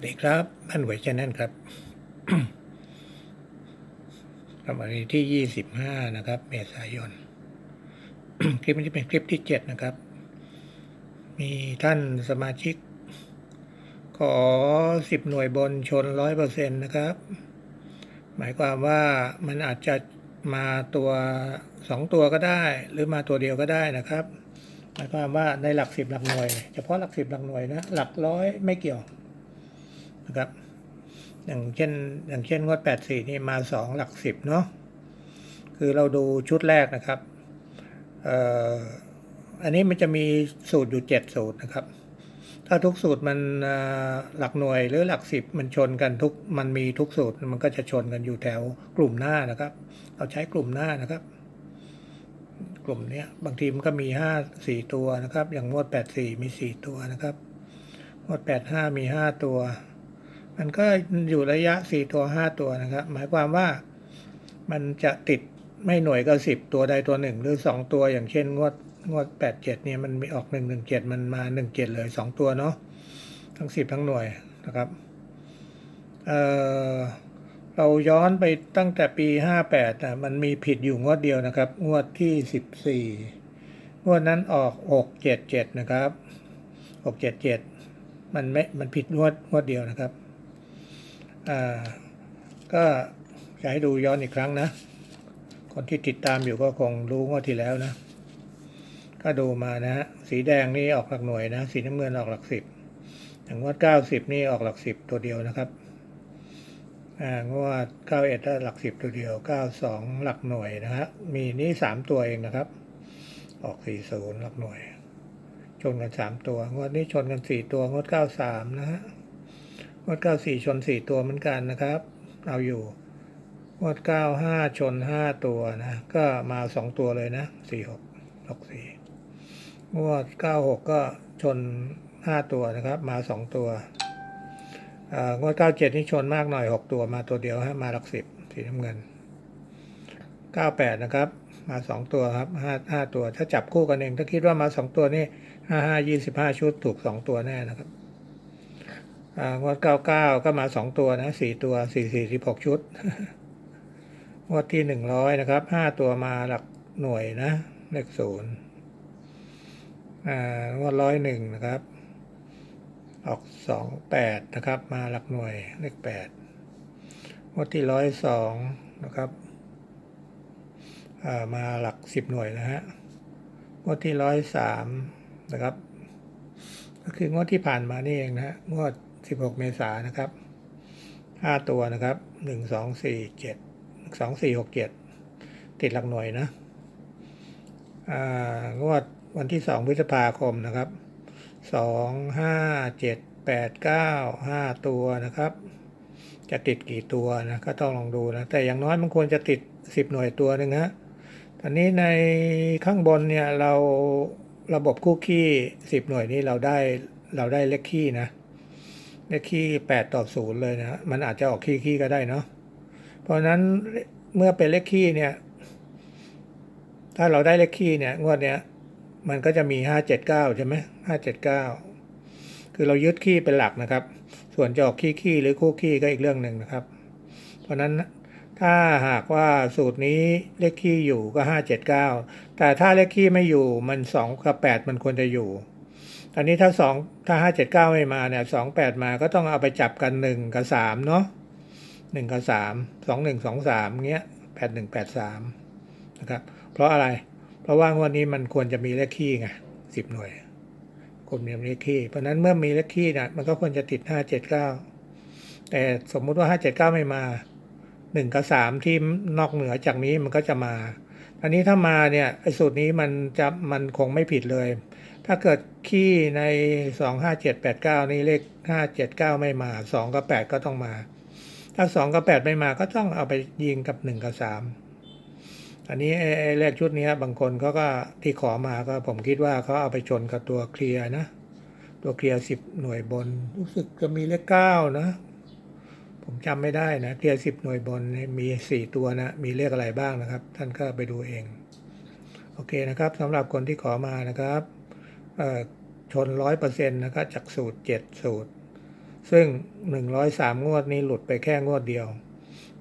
วัสดีครับท่านหวยชแนลครับครับวันนี้ที่ยี่สิบห้านะครับ เมษายน คลิปนี้เป็นคลิปที่เจ็ดนะครับ มีท่านสมาชิก ขอสิบหน่วยบนชนร้อยเปอร์เซ็นต์นะครับ หมายความว่ามันอาจจะมาตัวสองตัวก็ได้ หรือมาตัวเดียวก็ได้นะครับ หมายความว่าในหลักสิบหลักหน่วย เฉพาะหลักสิบหลักหน่วยนะ หลักร้อยไม่เกี่ยว นะครับ อย่างเช่น อย่างเช่นงวดแปดสี่นี่มาสองหลักสิบเนาะคือเราดูชุดแรกนะครับเอ่ออันนี้มันจะมีสูตรอยู่เจ็ดสูตรนะครับ ถ้าทุกสูตรมันหลักหน่วยหรือหลักสิบมันชนกันทุกมันมีทุกสูตรมันก็จะชนกันอยู่แถวกลุ่มหน้านะครับ เราใช้กลุ่มหน้านะครับ กลุ่มเนี้ยบางทีมันก็มีห้าสี่ตัวนะครับ อย่างงวดแปดสี่มีสี่ตัวนะครับงวดแปดห้ามีห้าตัว มันก็อยู่ระยะสี่ตัวห้าตัวนะครับ หมายความว่ามันจะติดไม่หน่วยก็สิบตัวใดตัวหนึ่งหรือสองตัวอย่างเช่น งวดงวดแปดเจ็ดเนี่ยมันมีออกหนึ่งหนึ่งเจ็ดมันมาหนึ่งเจ็ดเลยสองตัวเนาะทั้งสิบทั้งหน่วยนะครับเออเราย้อนไปตั้งแต่ปีห้าแปดนะมันมีผิดอยู่งวดเดียวนะครับ งวดที่สิบสี่งวดนั้นออกหกเจ็ดเจ็ดนะครับหกเจ็ดเจ็ดมันไม่มันผิดงวดงวดเดียวนะครับ อ่าก็จะให้ดูย้อนอีกครั้งนะ คนที่ติดตามอยู่ก็คงรู้งวดที่แล้วนะ ก็ดูมานะฮะสีแดงนี่ออกหลักหน่วยนะ สีน้ำเงินออกหลักสิบอย่างงวดเก้าสิบนี่ออกหลักสิบตัวเดียวนะครับงวดเก้าเอ็ดหลักสิบตัวเดียวเก้าสองหลักหน่วยนะฮะมีนี่สามตัวเองนะครับ ออกสี่ศูนย์หลักหน่วย ชนกันสามตัว งวดนี้ชนกันสี่ตัว งวดเก้าสามนะฮะ วดเก้าสี่ชนสี่ตัวเหมือนกันนะครับ เอาอยู่งวดเก้าห้าชนห้าตัวนะ ก็มาสองตัวเลยนะสี่หกหกสี่งวดเก้าหกก็ชนห้าตัวนะครับ มาสองตัวอ่างวดเก้าเจ็ดนี่ชนมากหน่อยหกตัวมาตัวเดียวฮะมาหลักสิบสีน้ำเงินเก้าแปดนะครับ มาสองตัวครับห้าห้าตัว ถ้าจับคู่กันเอง ถ้าคิดว่ามาสองตัวนี่ห้าห้ายี่สิบห้าชุดถูกสองตัวแน่นะครับ งวดเก้าเก้าก็มาสองตัวนะสี่ตัวสี่สี่สิบหกชุด งวดที่หนึ่งร้อยนะครับห้าตัวมาหลักหน่วยนะเลขศูนย์อ่างวดร้อยหนึ่งนะครับ ออกสองแปดนะครับ มาหลักหน่วยเลขแปดงวดที่ร้อยสองนะครับอ่ามาหลักสิบหน่วยนะฮะงวดที่ร้อยสามนะครับ ก็คืองวดที่ผ่านมานี่เองนะฮะงวด 16 เมษายนนะครับ 5 ตัวนะครับ 1 2 4 7 2 4 6 7 ติดหลักหน่วยนะอ่างวดวันที่ 2 พฤษภาคมนะครับ 2 5 7 8 9 5 ตัวนะครับ จะติดกี่ตัวนะก็ต้องลองดูนะ แต่อย่างน้อยมันควรจะติด 10 หน่วยตัวหนึ่งฮะตอนนี้ในข้างบนเนี่ยเราระบบคู่ขี้สิบหน่วยนี้เราได้เราได้เลขขี้นะ เลขขี้แปดต่อศูนย์เลยนะมันอาจจะออกขี้ขี้ก็ได้เนาะเพราะนั้นเมื่อเป็นเลขขี้เนี่ย ถ้าเราได้เลขขี้เนี่ยงวดเนี้ยมันก็จะมีห้าเจ็ดเก้าใช่ไหมห้าเจ็ดเก้าคือเรายึดขี้เป็นหลักนะครับ ส่วนจะออกขี้ขี้หรือคู่ขี้ก็อีกเรื่องหนึ่งนะครับ เพราะนั้นถ้าหากว่าสูตรนี้เลขขี้อยู่ก็ห้าเจ็ดเก้าแต่ถ้าเลขขี้ไม่อยู่มันสองกับแปดมันควรจะอยู่ ตอนนี้ถ้าสองถ้าห้าเจ็ดเก้าไม่มาเนี่ยสองแปดมาก็ต้องเอาไปจับกันหนึ่งกับสามเนาะหนึ่งกับสามสองหนึ่งสองสามเงี้ยแปดหนึ่งแปดสามนะครับเพราะอะไร เพราะว่างวดนี้มันควรจะมีเลขขี้ไงสิบหน่วยควรมีเลขขี้เพราะนั้นเมื่อมีเลขขี้เนี่ยมันก็ควรจะติดห้าเจ็ดเก้าแต่สมมุติว่าห้าเจ็ดเก้าไม่มาหนึ่งกับสามที่นอกเหนือจากนี้มันก็จะมาอันนี้ถ้ามาเนี่ยไอ้สูตรนี้มันจะมันคงไม่ผิดเลย ถ้าเกิดขี้ในสองห้าเจ็ดแปดเก้านี่เลขห้าเจ็ดเก้าไม่มาสองกับแปดก็ต้องมา ถ้าสองกับแปดไม่มาก็ต้องเอาไปยิงกับหนึ่งกับสามอันนี้ไอ้เลขชุดนี้บางคนเขาก็ที่ขอมาก็ผมคิดว่าเขาเอาไปชนกับตัวเคลียร์นะ ตัวเคลียร์สิบหน่วยบน รู้สึกจะมีเลขเก้านะ ผมจำไม่ได้นะเคลียร์สิบหน่วยบนมีสี่ตัวนะ มีเลขอะไรบ้างนะครับ ท่านก็ไปดูเอง โอเคนะครับสำหรับคนที่ขอมานะครับ ชนร้อยเปอร์เซ็นต์นะครับจากสูตรเจ็ดสูตร ซึ่งหนึ่งร้อยสามงวดนี้หลุดไปแค่งวดเดียว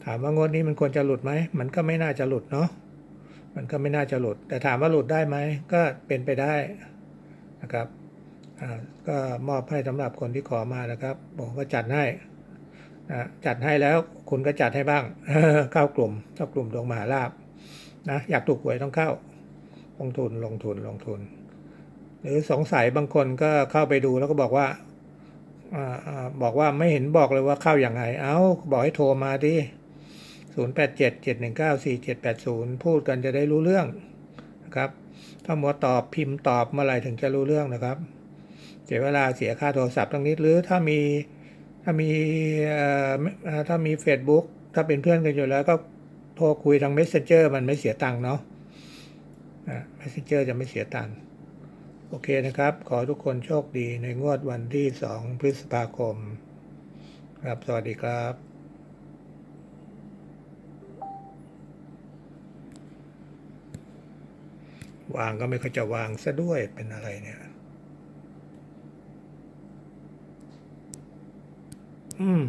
ถามว่างวดนี้มันควรจะหลุดไหม มันก็ไม่น่าจะหลุดเนาะมันก็ไม่น่าจะหลุด แต่ถามว่าหลุดได้ไหมก็เป็นไปได้นะครับก็มอบให้สำหรับคนที่ขอมานะครับบอกว่าจัดให้นะจัดให้แล้วคุณก็จัดให้บ้างเข้ากลุ่มเข้ากลุ่มดวงมหาลาบนะอยากถูกหวยต้องเข้า ลงทุนลงทุนลงทุน หรือสงสัยบางคนก็เข้าไปดูแล้วก็บอกว่าอบอกว่าไม่เห็นบอกเลยว่าเข้าอย่างไงเอาบอกให้โทรมาดิศูนย์แปดเจ็ดเจ็ดหนึ่งเก้าสี่เจ็ดแปดศูนย์พูดกันจะได้รู้เรื่องนะครับ ถ้ามัวตอบพิมพ์ตอบเมื่อไหร่ถึงจะรู้เรื่องนะครับ เสียเวลาเสียค่าโทรศัพท์ตรงนี้หรือถ้ามีถ้ามีถ้ามี Facebook ถ้าเป็นเพื่อนกันอยู่แล้วก็โทรคุยทาง Messenger มันไม่เสียตังค์เนาะ Messenger จะไม่เสียตังค์ โอเคนะครับ ขอทุกคนโชคดีในงวดวันที่ 2 พฤษภาคม ครับ สวัสดีครับวางก็ไม่ค่อยจะวางซะด้วยเป็นอะไรเนี่ย อืม